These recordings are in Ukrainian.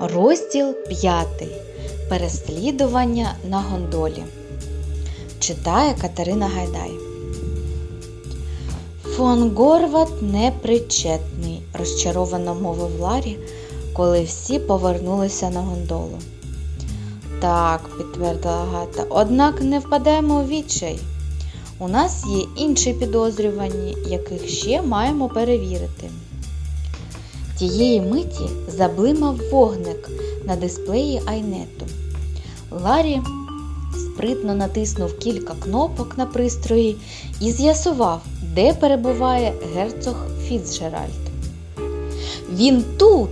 Розділ 5. Переслідування на гондолі. Читає Катерина Гайдай. Фон Горват непричетний, розчаровано мовив Ларі, коли всі повернулися на гондолу. Так, підтвердила Гата, однак не впадаємо у відчай. У нас є інші підозрювані, яких ще маємо перевірити. Тієї миті заблимав вогник на дисплеї айнету. Ларі спритно натиснув кілька кнопок на пристрої і з'ясував, де перебуває герцог Фіцджеральд. Він тут.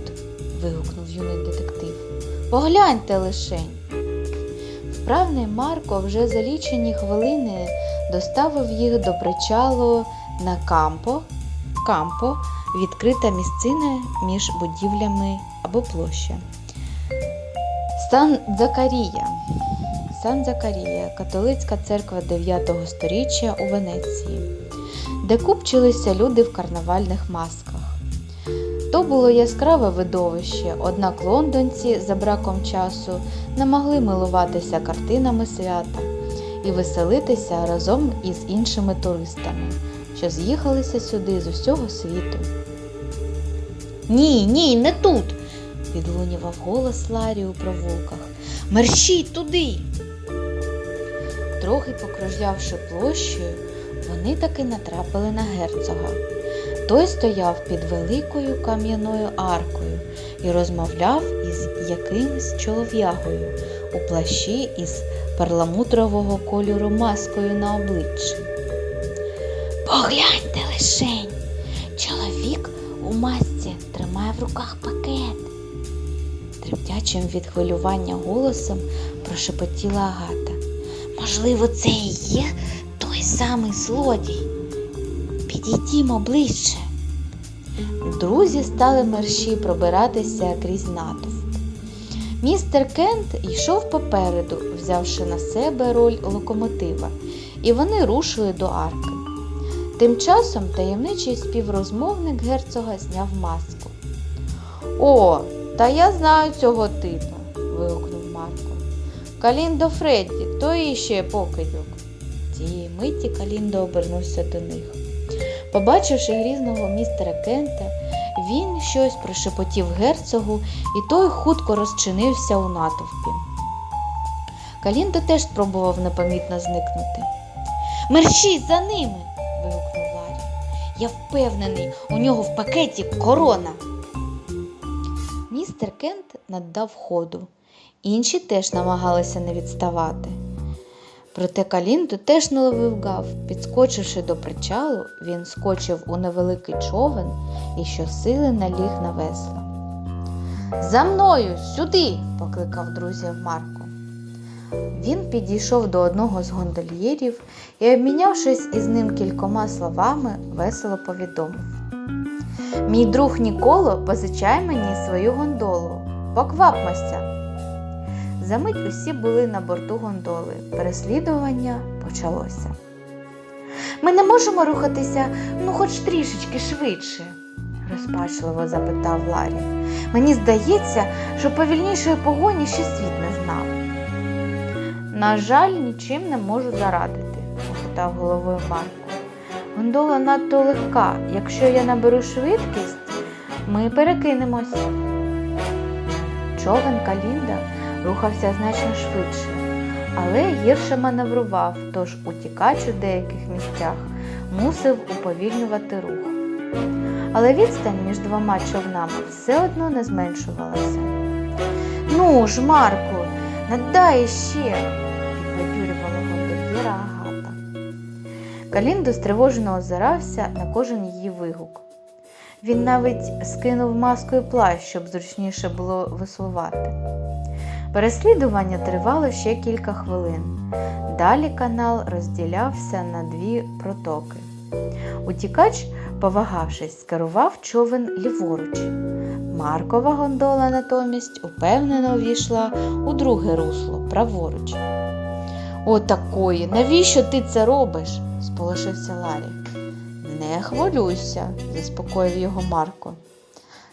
вигукнув юний детектив. Погляньте лишень. Вправний Марко вже за лічені хвилини доставив їх до причалу на Кампо. Кампо відкрита місцина між будівлями або площа. Сан Закарія. Сан Закарія католицька церква 9 століття у Венеції, де купчилися люди в карнавальних масках. То було яскраве видовище, однак лондонці за браком часу не могли милуватися картинами свята і веселитися разом із іншими туристами, що з'їхалися сюди з усього світу. Ні, ні, не тут. відлунював голос Ларі у провулках. Мерщій туди. Трохи покружлявши площею, вони таки натрапили на герцога. Той стояв під великою кам'яною аркою і розмовляв із якимсь чолов'ягою у плащі із перламутрового кольору маскою на обличчі. Погляньте лишень, в руках пакет. Тремтячим від хвилювання голосом прошепотіла Агата. Можливо, це і є той самий злодій. Підійдімо ближче. Друзі стали мерщі пробиратися крізь натовп. Містер Кент йшов попереду, взявши на себе роль локомотива, і вони рушили до арки. Тим часом таємничий співрозмовник герцога зняв маску. О, та я знаю цього типа, вигукнув Марко. Каліндо Фредді, то іще покидьок. Цієї миті Каліндо обернувся до них. Побачивши грізного містера Кента, він щось прошепотів герцогу, і той хутко розчинився у натовпі. Каліндо теж спробував непомітно зникнути. Мерщій за ними. вигукнув Ларі. Я впевнений, у нього в пакеті корона. Містер Кент наддав ходу. Інші теж намагалися не відставати. Проте Калінду теж не ловив гав. Підскочивши до причалу, він скочив у невеликий човен і щосили наліг на весла. За мною, сюди, покликав друзів Марко. Він підійшов до одного з гондольєрів і, обмінявшись із ним кількома словами, весело повідомив. Мій друг Ніколо позичай мені свою гондолу. Поквапмося. Замить усі були на борту гондоли. Переслідування почалося. Ми не можемо рухатися, ну, хоч трішечки швидше, розпачливо запитав Ларі. Мені здається, що повільнішої погоні ще світ не знав. На жаль, нічим не можу зарадити, похитав головою Марко. Гондола надто легка. Якщо я наберу швидкість, ми перекинемося. Човен Калінда рухався значно швидше, але гірше маневрував, тож утікач у деяких місцях мусив уповільнювати рух. Але відстань між двома човнами все одно не зменшувалася. Ну ж, Марку, надай ще, підбадюрювала гондольєра. Каліндо стривожено озирався на кожен її вигук. Він навіть скинув маску і плащ, щоб зручніше було веслувати. Переслідування тривало ще кілька хвилин. Далі канал розділявся на дві протоки. Утікач, повагавшись, скерував човен ліворуч. Маркова гондола натомість упевнено увійшла у друге русло праворуч. О, такої, навіщо ти це робиш? сполошився Ларі. Не хвилюйся, заспокоїв його Марко.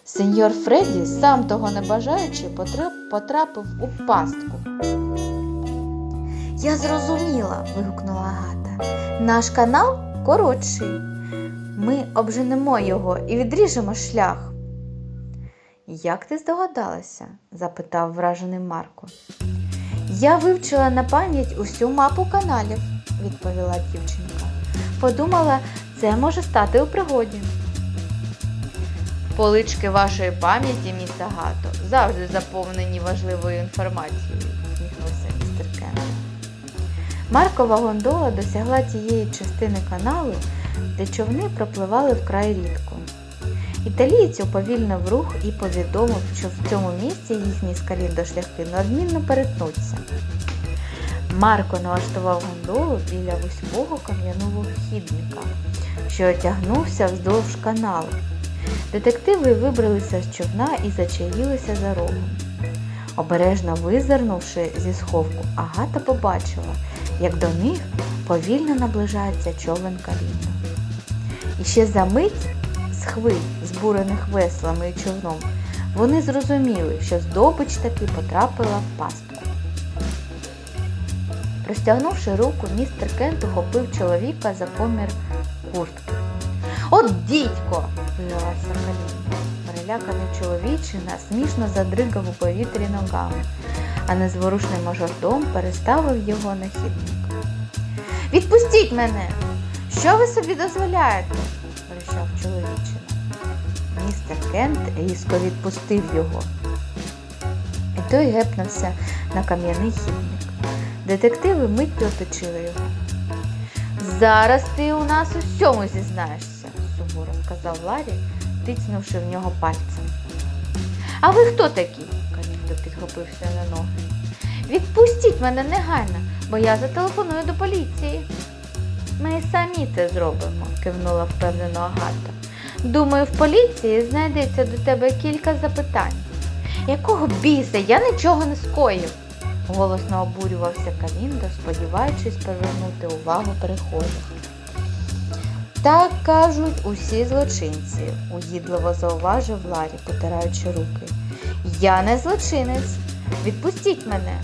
Сеньор Фредді, сам того не бажаючи, потрапив у пастку. Я зрозуміла, вигукнула Агата. Наш канал коротший. Ми обженемо його і відріжемо шлях. Як ти здогадалася? запитав вражений Марко. Я вивчила на пам'ять усю мапу каналів, відповіла дівчинка. Подумала, це може стати у пригоді. Полички вашої пам'яті, міс Агато, завжди заповнені важливою інформацією, усміхнувся містер Кент. Маркова гондола досягла тієї частини каналу, де човни пропливали вкрай рідко. Італієць уповільнив рух і повідомив, що в цьому місці їхні скаліндо шляхи неодмінно перетнуться. Марко налаштував гондолу біля вузького кам'яного хідника, що тягнувся вздовж каналу. Детективи вибралися з човна і зачаїлися за рогом. Обережно визирнувши зі сховку, Агата побачила, як до них повільно наближається човен Каліна. І ще за мить з хвиль, збурених веслами і човном, вони зрозуміли, що здобич таки потрапила в пастку. Простягнувши руку, містер Кент ухопив чоловіка за комір куртки. От дідько! вилилася Каліна. Переляканий чоловічина смішно задригав у повітрі ногами, а незворушний мажордом переставив його на хідник. Відпустіть мене! Що ви собі дозволяєте? Чоловічина. Містер Кент різко відпустив його. І той гепнувся на кам'яний хідник. Детективи миттю оточили його. Зараз ти у нас усьому зізнаєшся, суворо сказав Ларі, тицнувши в нього пальцем. А ви хто такі? Каліндо підхопився на ноги. Відпустіть мене негайно, бо я зателефоную до поліції. Ми самі це зробимо, кивнула впевнено Агата. Думаю, в поліції знайдеться до тебе кілька запитань. Якого біса? Я нічого не скоїв. Голосно обурювався Каліндо, сподіваючись привернути увагу перехожих. Так кажуть усі злочинці, угідливо зауважив Ларі, потираючи руки. Я не злочинець. Відпустіть мене.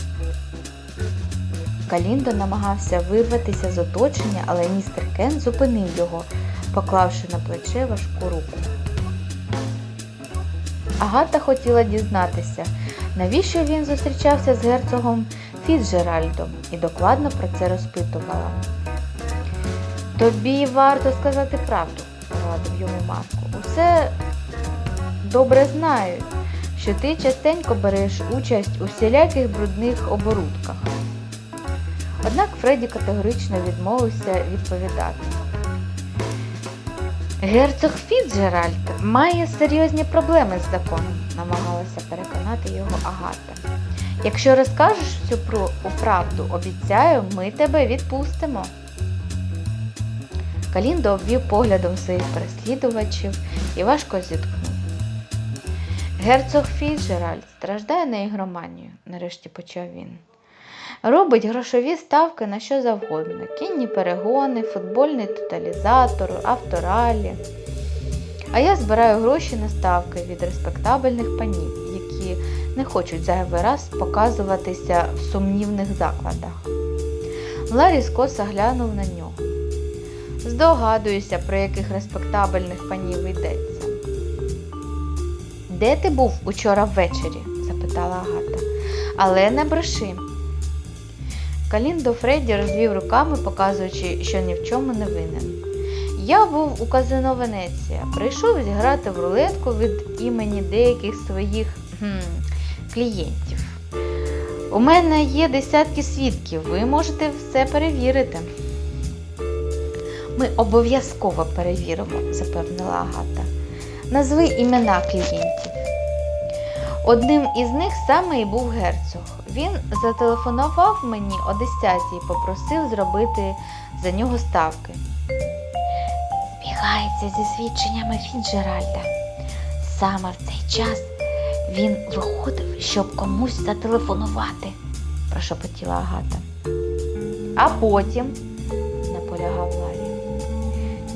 Каліндо намагався вирватися з оточення, але містер Кен зупинив його, поклавши на плече важку руку. Агата хотіла дізнатися, навіщо він зустрічався з герцогом Фіцджеральдом і докладно про це розпитувала. Тобі варто сказати правду, порадив йому Марко. Усе добре знають, що ти частенько береш участь у всіляких брудних оборудках. Однак Фредді категорично відмовився відповідати. Герцог Фіцджеральд має серйозні проблеми з законом, намагалася переконати його Агата. Якщо розкажеш всю правду, обіцяю, ми тебе відпустимо. Каліндо обвів поглядом своїх переслідувачів і важко зіткнув. Герцог Фіцджеральд страждає на ігроманію, нарешті почав він. Робить грошові ставки на що завгодно: кінні перегони, футбольний тоталізатор, авторалі. А я збираю гроші на ставки від респектабельних панів, які не хочуть зайвий раз показуватися в сумнівних закладах. Ларі скоса глянув на нього. Здогадуюся, про яких респектабельних панів йдеться. Де ти був учора ввечері? запитала Агата. Але не бреши. Каліндо Фредді розвів руками, показуючи, що ні в чому не винен. Я був у казино Венеція. Прийшов зіграти в рулетку від імені деяких своїх хм, клієнтів. У мене є десятки свідків, ви можете все перевірити. Ми обов'язково перевіримо, запевнила Агата. Назви імена клієнтів. Одним із них саме і був герцог. Він зателефонував мені о 10 і попросив зробити за нього ставки. Збігається зі свідченнями Фіджеральда. Саме в цей час він виходив, щоб комусь зателефонувати, прошепотіла Агата. А потім, наполягав Ларі,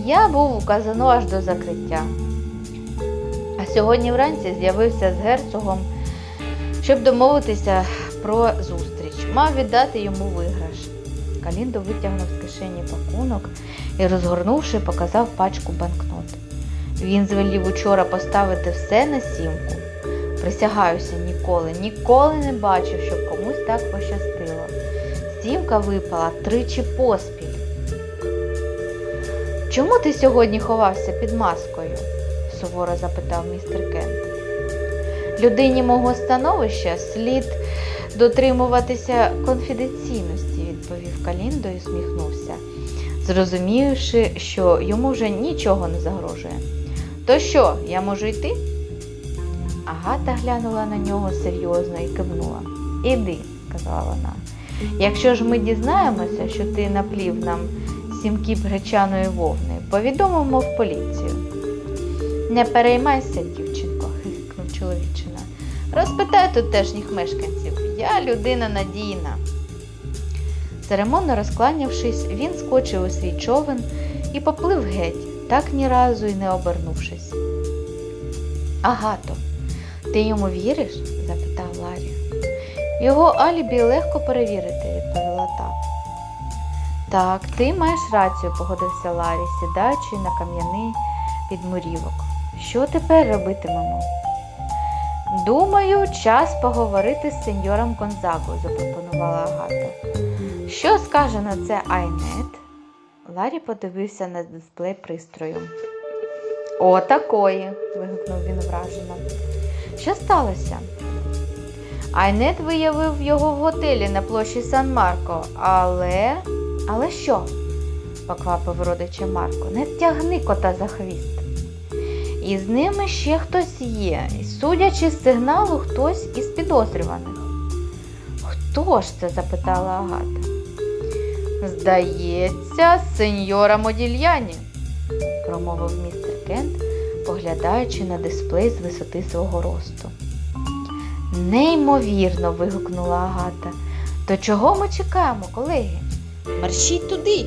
я був у казино аж до закриття. А сьогодні вранці з'явився з герцогом, щоб домовитися про зустріч. Мав віддати йому виграш. Каліндо витягнув з кишені пакунок і, розгорнувши, показав пачку банкнот. Він звелів учора поставити все на сімку. Присягаюся ніколи, ніколи не бачив, щоб комусь так пощастило. Сімка випала тричі поспіль. Чому ти сьогодні ховався під маскою? суворо запитав містер Кент. Людині мого становища слід дотримуватися конфіденційності, відповів Каліндо і усміхнувся, зрозумівши, що йому вже нічого не загрожує. То що, я можу йти? Агата глянула на нього серйозно і кивнула. Іди, сказала вона. Якщо ж ми дізнаємося, що ти наплів нам сім кіп гречаної вовни, повідомимо в поліцію. Не переймайся, чоловічина. Розпитай тутешніх мешканців. Я людина надійна. Церемонно розкланявшись, він скочив у свій човен і поплив геть, так ні разу й не обернувшись. Агато, ти йому віриш? запитав Ларі. Його алібі легко перевірити, відповіла та. Так, ти маєш рацію, погодився Ларі, сідаючи на кам'яний підмурівок. Що тепер робитимемо? Думаю, час поговорити з сеньором Гонзагою, запропонувала Агата. Що скаже на це Айнет? Ларі подивився на дисплей пристрою. О, такої. вигукнув він вражено. Що сталося? Айнет виявив його в готелі на площі Сан Марко, але. Але що? поквапив родича Марко. Не тягни кота за хвіст. І з ними ще хтось є, судячи з сигналу, хтось із підозрюваних. Хто ж це? запитала Агата. Здається, сеньора Модільяні, промовив містер Кент, поглядаючи на дисплей з висоти свого росту. Неймовірно. вигукнула Агата. То чого ми чекаємо, колеги? Мерщіть туди.